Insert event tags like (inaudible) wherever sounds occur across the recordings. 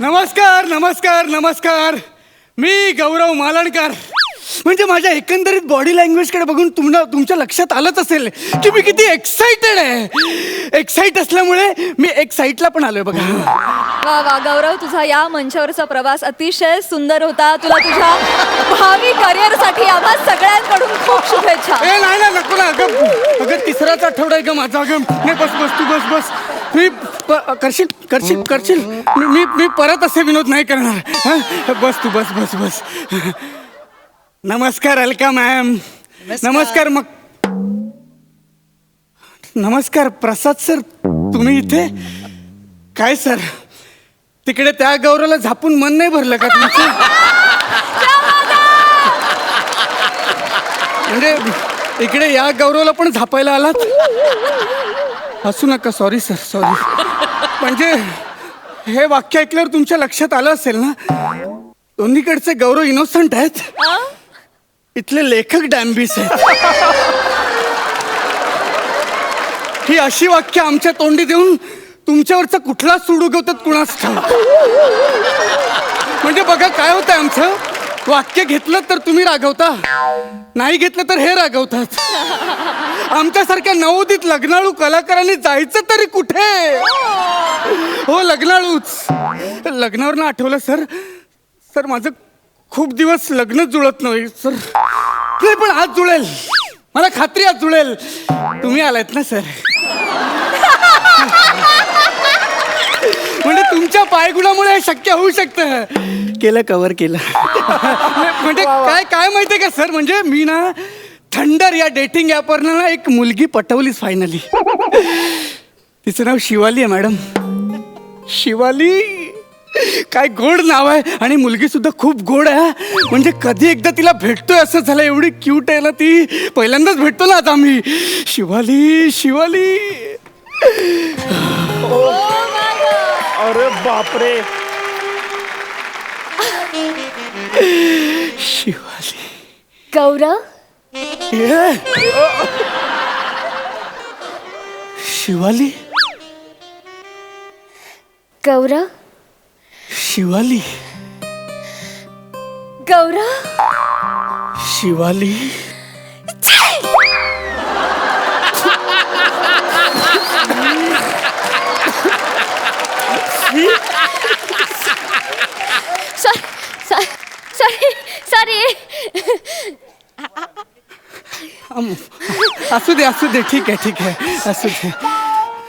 नमस्कार नमस्कार नमस्कार. मी गौरव मालणकर. म्हणजे माझ्या एकंदरीत बॉडी लँग्वेजकडे बघून तुम्हाला तुमच्या लक्षात आलंच असेल की मी किती एक्साइटेड आहे. एक्साइट असल्यामुळे मी एक साईटला पण आलोय बघा. वा वा गौरव तुझा या मंचावरचा प्रवास अतिशय सुंदर होता. तुला तुझ्या भावी करिअरसाठी आम्हा सगळ्यांकडून खूप शुभेच्छा. ए नाही ना नको ना अगं. अगं तिसराच आठवडा आहे का माझा. अगं नाही बस बस तू बस बस. मी प- करशील करशील करशील. मी मी मी परत असे विनोद नाही करणार. हं? बस तू बस बस बस. नमस्कार अलका मॅम. नमस्कार. मग. नमस्कार प्रसाद सर तुम्ही इथे? काय सर? तिकडे त्या गौरवला झापून मन नाही भरलं का तुमचं? म्हणजे इकडे या गौरवला पण झापायला आलात? हसू नका सॉरी सर सॉरी म्हणजे हे वाक्य ऐकल्यावर तुमच्या लक्षात आलं असेल ना? दोन्हीकडचे गौरव इनोसंट आहेत? इथले लेखक डॅम्बिस आहेत. ही अशी वाक्य आमच्या तोंडी देऊन तुमच्यावरचा कुठला सूड उगवतात कुणाच ठाऊक? म्हणजे बघा काय होतं आमचं? वाक्य घेतलं तर तुम्ही रागवता. नाही घेतलं तर हे रागवतात. आमच्यासारख्या नवोदित लग्नाळू कलाकारांनी जायचं तरी कुठे? हो लग्नाळूच. लग्नावर ना आठवलं सर. सर माझं खूप दिवस लग्न जुळत नाही सर. नाही पण आज जुळेल. मला खात्री आज जुळेल. तुम्ही आलायत ना सर? म्हणजे तुमच्या पायगुणामुळे हे शक्य होऊ शकतं. केलं कव्हर केलं. म्हणजे काय काय माहितीये का सर? म्हणजे मी ना थंडर या डेटिंग ॲपवर ना एक मुलगी पटवलीच फायनली तिचं नाव शिवाली आहे मॅडम. शिवाली काय गोड नाव आहे. आणि मुलगी सुद्धा खूप गोड आहे हा. म्हणजे कधी एकदा तिला भेटतोय असं झालं एवढी क्यूट आहे ना ती. पहिल्यांदाच भेटतो ना आता आम्ही. शिवाली शिवाली. अरे बापरे. Shivali. Gaurav. Shivali? Gaurav? Shivali? Gaurav? Shivali? Sorry sorry sorry um, असू दे असू दे. ठीक आहे ठीक आहे. असू दे.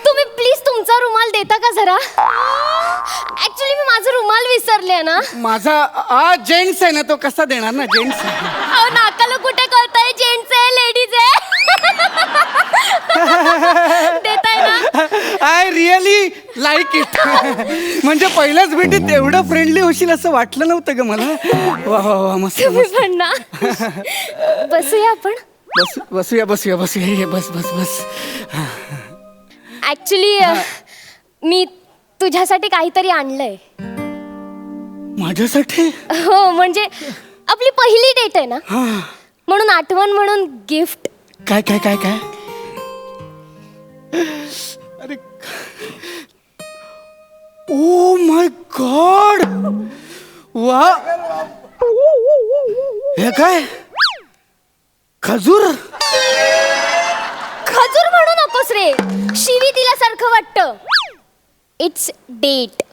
तुम्ही प्लीज तुमचा रुमाल देता का जरा? ऍक्च्युली मी माझा रुमाल विसरले ना. माझा आ जेंट्स आहे ना तो कसा देणार ना? जेंट्स आहे अहो नाकाला कुठे कळतंय जेंट्स आहे लेडीज आहे देताय ना आय रिअली लाईक इट (laughs) म्हणजे पहिल्याच भेटीत एवढं फ्रेंडली होशील असं वाटलं नव्हतं ग मला. वा वा वा मस्त तुम्ही मस्त. पण ना बसूया आपण? बस बसूया बसूया बसूया. ये बस बस बस. ऍक्च्युली मी तुझ्यासाठी काहीतरी आणलंय. माझ्यासाठी? हो म्हणजे आपली पहिली डेट आहे ना? हा. म्हणून आठवण म्हणून गिफ्ट काय काय काय काय? अरे ओ माय गॉड वा. हे काय? खजूर? खजूर म्हणू नकोस रे. शिवी दिल्यासारखं वाटतं. इट्स डेट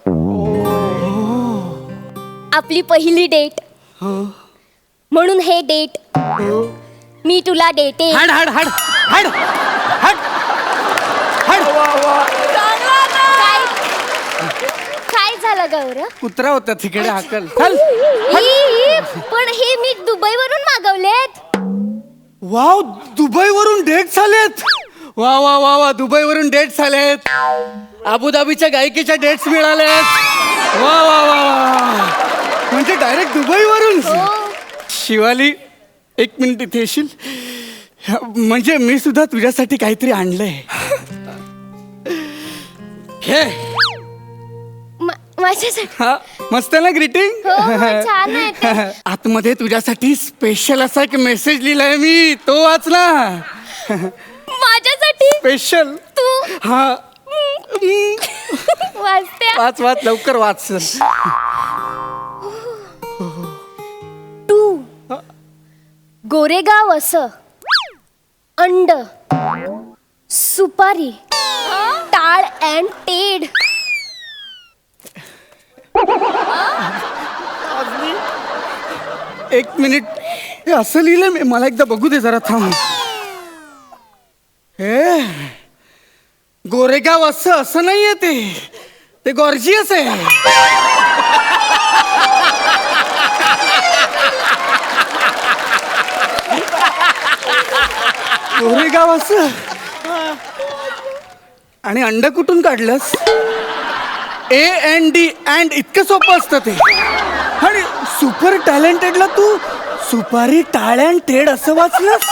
आपली पहिली डेट म्हणून हे डेट मी तुला डेटे हाड हाड हाड हाड. गौरव कुत्रा होता तिकडे हाकल. ई, ई, पण हे मी दुबईवरून मागवलेत. वाव दुबईवरून डेट झालेत. वा वा वा वा दुबईवरून डेट झालेत. अबुधाबीच्या गायकीच्या डेट्स मिळाल्यात वा वा वा वा म्हणजे डायरेक्ट दुबईवरून. हो. शिवाली एक मिनिट इथे येशील? म्हणजे मी सुद्धा तुझ्यासाठी काहीतरी आणलंय. मा- माझ्यासाठी हा मस्त ना ग्रीटिंग हो, हो, छान आहे ते. (laughs) आतमध्ये तुझ्यासाठी स्पेशल असा एक मेसेज लिहिलाय मी. तो वाचला. माझ्यासाठी? स्पेशल तू? हा. वाचते? वाच वाच लवकर वाच टू गोरेगाव असं. अंड. सुपारी. टाळ अँड टेड एक मिनिट. हे असं लिहिलंय मी. मला एकदा बघू दे जरा थांब. हे. गोरेगाव असं असं नाहीये ते. ते गॉर्जियस आहे. गोरेगाव असं. आणि अंड कुठून काढलंस? ए एन डी अँड इतकं सोपं असतं ते. आणि सुपर टॅलेंटेडला तू सुपारी टाळ्यान टेड असं वाचलंस?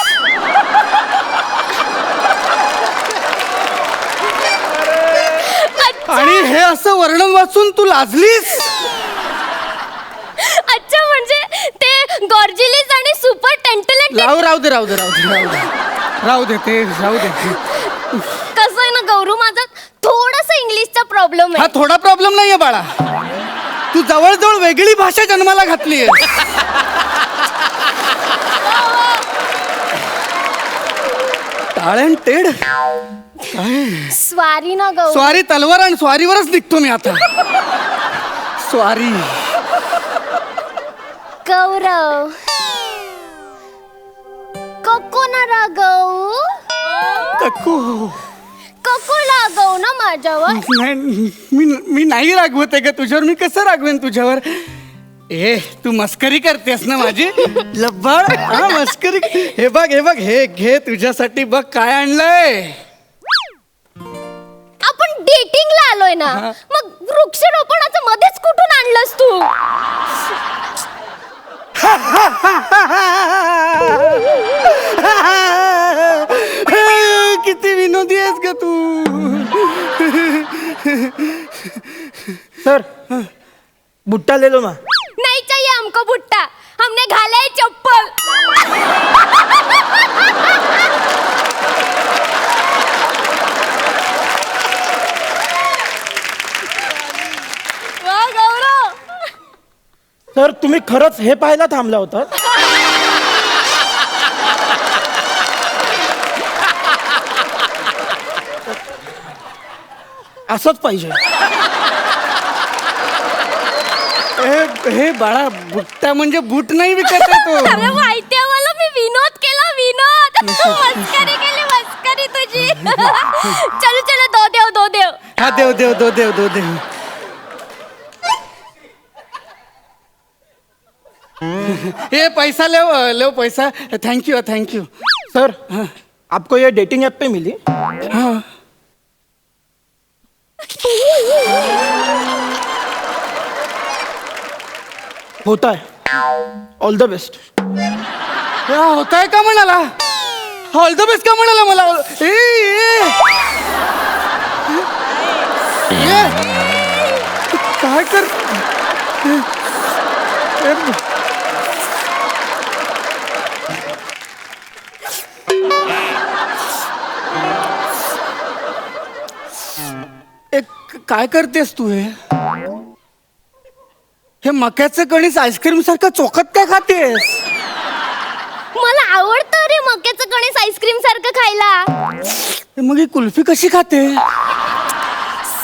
आणि हे असं वर्णन वाचून तू लाजलीस? अच्छा म्हणजे ते गॉर्जिलिस आणि सुपर टेंटलेंट राहू राहू दे राहू दे राहू दे राहू दे. राहू दे ते राहू दे. कसं आहे ना गौरू माझा थोडस इंग्लिशचा प्रॉब्लेम हा आहे थोडा प्रॉब्लेम नाहीये बाळा. तू जवळजवळ वेगळी भाषा जन्माला घातली टाळ्यान टेड काय? स्वारी ना गौरू स्वारी तलवार आणि स्वारीवरच निघतो मी आता. स्वारी. गौरव. कको ना रागव कक्कू. कको लागव ना माझ्यावर? नाही मी मी नाही रागवत आहे का तुझ्यावर. मी कसं रागवेन तुझ्यावर? ए तू मस्करी करतेस ना माझी? लब्बाड हा मस्करी. हे बघ हे बघ हे घे तुझ्यासाठी. बघ काय आणलंय. आपण डेटिंगला आलोय ना हा. मग वृक्षारोपणाचं मध्येच कुठून आणलंस तू? (laughs) किती विनोदी आहेस का तू? सर बुट्टा ले लो ना. नहीं चाहिए हमको भुट्टा हमने घाला है चप्पल। वा गौरव। सर तुम्ही खरंच हे पाहायला थांबला होता असंच पाहिजे. हे हे बाळा बुट्टा म्हणजे बूट नाही विकत आहे तो. अरे माहिती आहे मला मी विनोद केला विनोद. मस्करी केली मस्करी तुझी. चलो चलो दो देव दो देव. हा देव देव दो देव दो देव. ये पैसा ले ले पैसा. Thank you thank you sir आपको ये डेटिंग ऐप पे मिली? हाँ. होता है ऑल द बेस्ट हा, होताय का म्हणाला ऑल द बेस्ट का म्हणाला मला ए, ए. ए. काय कर ए, ए. काय करतेस तू हे? हे मक्याचं कणीस आईस्क्रीम सारखं चोखत काय खातेस? मला आवडतं रे मक्याचं गणेश आईस्क्रीम सारखं खायला. मग ही कुल्फी कशी खाते?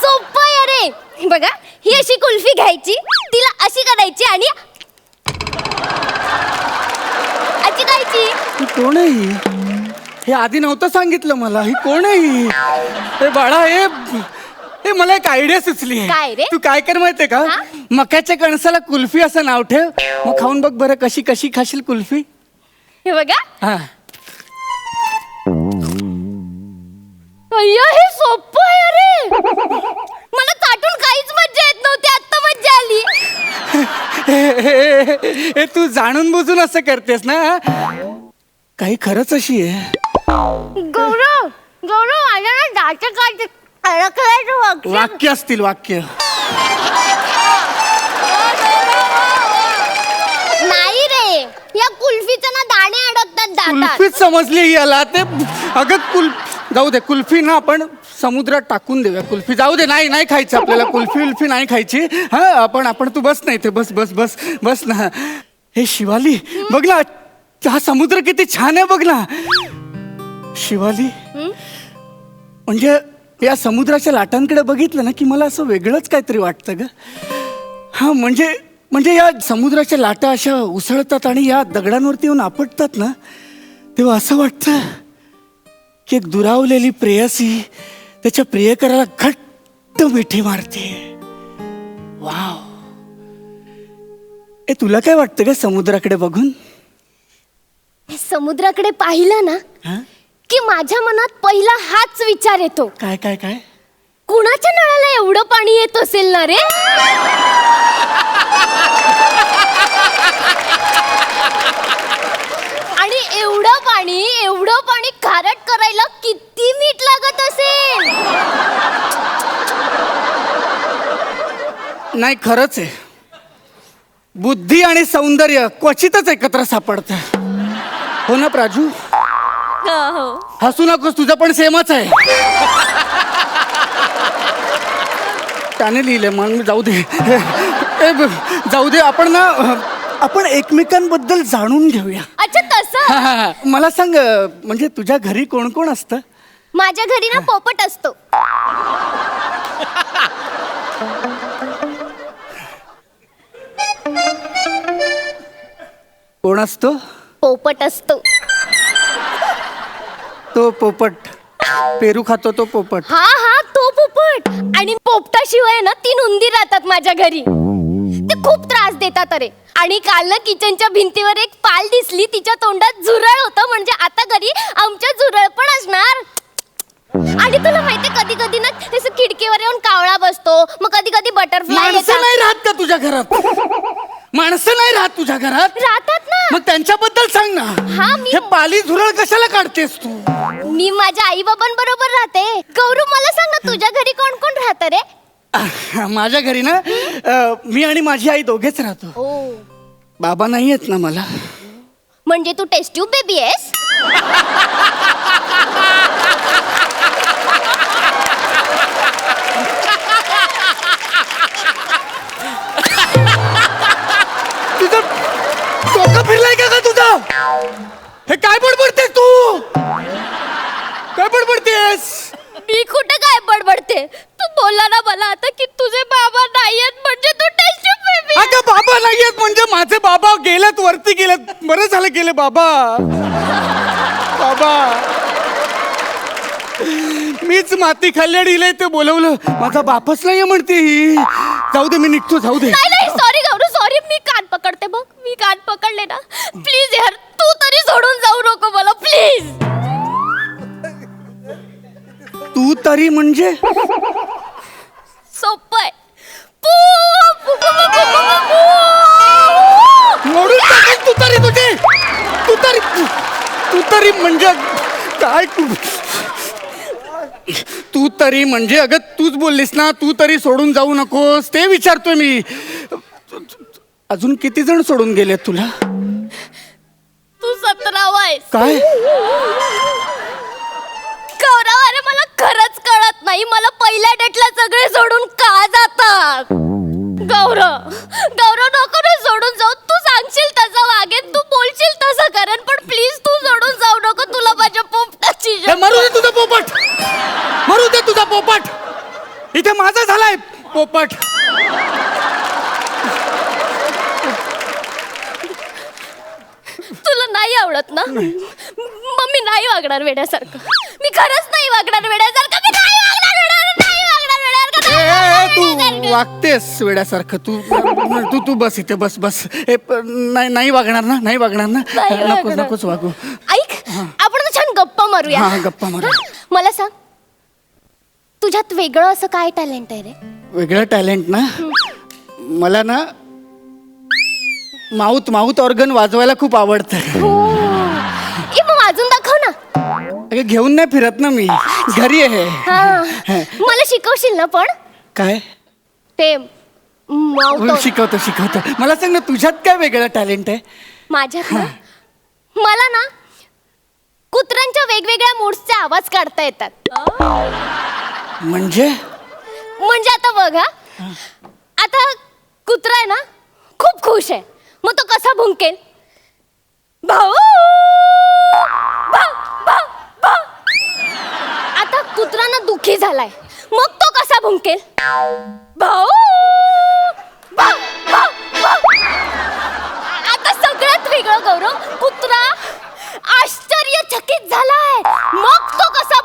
सोपं आहे रे. हे बघा ही अशी कुल्फी घ्यायची तिला अशी करायची आणि अशी खायची. ही कोण आहे ही? हे आधी नव्हतं सांगितलं मला ही कोण आहे ही? हे बाळा हे हे मला एक आयडिया सुचली आहे. काय रे? तू काय कर माहितीये का? हा? मक्याच्या कणसाला कुल्फी असं नाव ठेव. मग खाऊन बघ बरं कशी कशी खाशील कुल्फी. हे बघा. हा. अय्या हे सोपं आहे रे मला चाटून काहीच मज्जा येत नव्हती आता मज्जा आली. हे- तू जाणून बुजून असं करतेस ना? काही खरंच अशी आहे. गौरव गौरव माझ्या ना जायचं काय अडकलायचं वाक्य वाक्य असतील वाक्य. नाही रे. या कुल्फीचं ना दाणे अडकतात दातात. कुल्फीच समजली याला. ते अगं कुल जाऊ दे कुल्फी ना आपण समुद्रात टाकून देऊया. कुल्फी जाऊ दे नाही नाही खायचं आपल्याला. कुल्फी उल्फी नाही खायची. हा आपण आपण तू बस नाही ते बस बस बस बस ना. हे शिवाली बघ ना. हा समुद्र किती छान आहे बघ ना. शिवाली म्हणजे या समुद्राच्या लाटांकडे बघितलं ना की मला असं वेगळंच काहीतरी वाटतं ग. हा म्हणजे म्हणजे या समुद्राच्या लाटा अशा उसळतात आणि या दगडांवरती येऊन आपटतात ना तेव्हा असं वाटतं की एक दुरावलेली प्रेयसी त्याच्या प्रियकराला घट्ट मिठी मारते. वाव. ए तुला काय वाटतं का समुद्राकडे बघून? समुद्राकडे पाहिलं ना हा? की माझ्या मनात पहिला हाच विचार येतो. काय काय काय? कुणाच्या नळाला एवढं पाणी येत असेल ना रे? आणि एवढं पाणी एवढं पाणी खारट करायला किती मीठ लागत असेल? नाही खरंच आहे. बुद्धी आणि सौंदर्य क्वचितच एकत्र सापडतं. हो ना प्राजू? हो हसू नकोस तुझं पण सेमच आहे. त्याने लिहिले मग मी जाऊ दे. ए, ब- जाऊ दे आपण ना आपण एकमेकांबद्दल जाणून घेऊया. अच्छा तसं? हा, हा, हा. मला सांग म्हणजे तुझ्या घरी कोण कोण असतं? माझ्या घरी ना पोपट असतो. कोण असतो? पोपट असतो. तो पोपट. पेरू खातो तो पोपट. हा हा तो पोपट. आणि पोपटाशिवाय ना तीन उंदीर राहतात माझ्या घरी. ते खूप त्रास देतात अरे. आणि काल ना किचनच्या भिंतीवर एक पाल दिसली तिच्या तोंडात झुरळ होतं म्हणजे आता घरी आमच्या झुरळ पण असणार. आणि तुला माहितीये कधी कधी ना तसं खिडकीवर येऊन कावळा बसतो मग कधी कधी बटरफ्लाय माणसं नाही राहत का तुझ्या घरात? माणसं नाही राहत तुझ्या घरात? राहतात ना. मग त्यांच्याबद्दल सांग ना. हा, मी- हे पाली झुरळ कशाला काढतेस तू? मी माझ्या आई बाबांबरोबर राहते. गौरू मला सांग ना तुझ्या घरी कोण कोण राहतं रे? आह, माझ्या घरी ना अ, मी आणि माझी आई दोघेच राहतो. ओ. बाबा नाही येत ना मला. म्हणजे तू टेस्ट ट्यूब बेबी आहेस? (laughs) मीच माती खाल्ली आणि हिला ते बोलवलं. माझा बापच नाहीये म्हणते ही. जाऊ दे मी निघतो जाऊ दे. नाही नाही सॉरी गौरू सॉरी मी कान पकडते बघ. मी कान पकडले ना. प्लीज यार तू तरी सोडून जाऊ नको मला प्लीज तू तरी म्हणजे? सोपं आहे. पू, पू, पू, पू, पू, पू, पू. मोडून टाकेल तू तरी तुझे. तू तरी तू तरी म्हणजे काय तू? तू तरी म्हणजे अगं तूच बोललीस ना तू तरी सोडून जाऊ नकोस ते विचारतोय मी. अजून किती जण सोडून गेले तुला? तू सतरावा आहेस काय? गौरव अरे मला खरंच कळत नाही. मला पहिल्या डेटला सगळे सोडून का जातात? गौरव गौरव नको ना सोडून जाऊ. तू सांगशील तसं वागेन तू बोलशील तसं करेन पण प्लीज तू सोडून जाऊ नको. तुला माझ्या पोपटाची हे मरू दे तुझा पोपट. मरू दे तुझा पोपट. इथे माझा झालाय पोपट. तुला नाही आवडत ना? मग मी नाही वागणार वेड्यासारखं. मी खरंच नाही वागणार वेड्यासारखं. मी नाही वागणार वेड्या- नाही वागणार वेड्यासारखं, ए, नाही ए, वागणार ए, तू वेड्यासारखं. वागतेस वेड्यासारखं. तू तू तू बस इथे बस बस. ए, प- नाही नाही वागणार ना नाही वागणार ना. नाही वागणार. नकोस वागू. ऐक आपण ना छान गप्पा मारूया. हा, गप्पा मारूया. हा? मला सांग तुझ्यात वेगळं असं काय टॅलेंट आहे रे? वेगळं टॅलेंट ना? मला ना माऊथ माऊथ ऑर्गन वाजवायला खूप आवडतं. हो. ए मग अजून दाखव ना. अगं, घेऊन नाही फिरत ना मी. घरी आहे. हा. मला शिकवशील ना पण? काय? ते हो, शिकवतो शिकवतो. मला सांग ना तुझ्यात काय वेगळं टॅलेंट आहे? माझ्यात ना? मला ना कुत्र्यांच्या वेगवेगळ्या मूड्सचे आवाज काढता येतात. म्हणजे? म्हणजे आता बघा आता कुत्रा आहे ना खूप खुश आहे. मग तो कसा भुंकेल? भाऊ! भाऊ, भाऊ, भाऊ. आता कुत्रा ना दुखी झालाय. मग तो कसा भुंकेल? भाऊ! भाऊ, भाऊ, भाऊ. आता सगळ्यात वेगळं गौरव कुत्रा आश्चर्यचकित झालाय. मग तो कसा